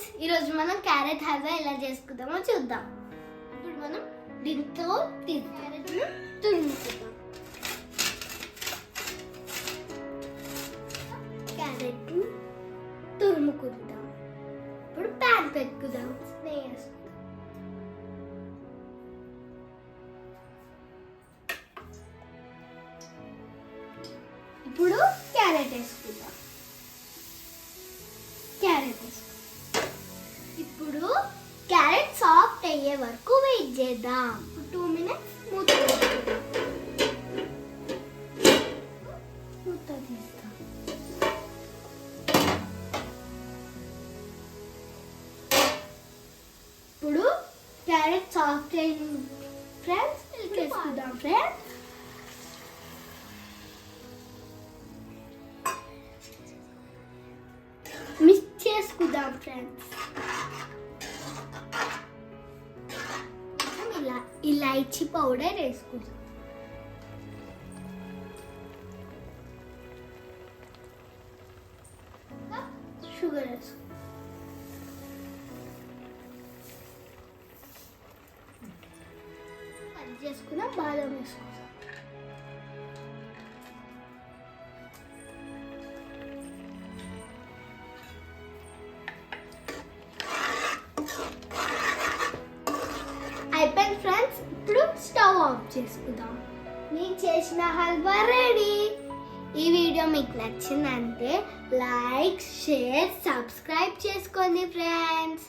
Friends ఈరోజు మనం carrot halwa ఎలా చేసుకుందామో చూద్దాం. ఇప్పుడు మనం దీంతో క్యారెట్ను తురుముకుందాం క్యారెట్ను తురుముకుందాం. ఇప్పుడు ప్యాన్ పెట్టుకుందాం వేసుకుందాం ఇప్పుడు క్యారెట్ వేసుకుందాం. ఇప్పుడు క్యారెట్ సాఫ్ట్ అయ్యే వరకు వెయిట్ చేద్దాం. టూ మినిట్స్ మూత. మూత తీస్తాం ఇప్పుడు క్యారెట్ సాఫ్ట్ అయింది ఫ్రెండ్స్ వేసుకుందాం ఫ్రెండ్స్. మిక్స్ చేసుకుందాం ఫ్రెండ్స్. ఇలాచీ పౌడర్ వేసుకుంటాం. షుగర్ వేసుకుంటాం. చేసుకున్నాం బాదం వేసుకుంటాం. ఫ్రెండ్స్ ఇప్పుడు స్టవ్ ఆఫ్ చేసుకుందాం. నేను చేసిన హల్వా రెడీ ఈ వీడియో మీకు నచ్చిందంటే లైక్ షేర్ సబ్స్క్రైబ్ చేసుకోండి ఫ్రెండ్స్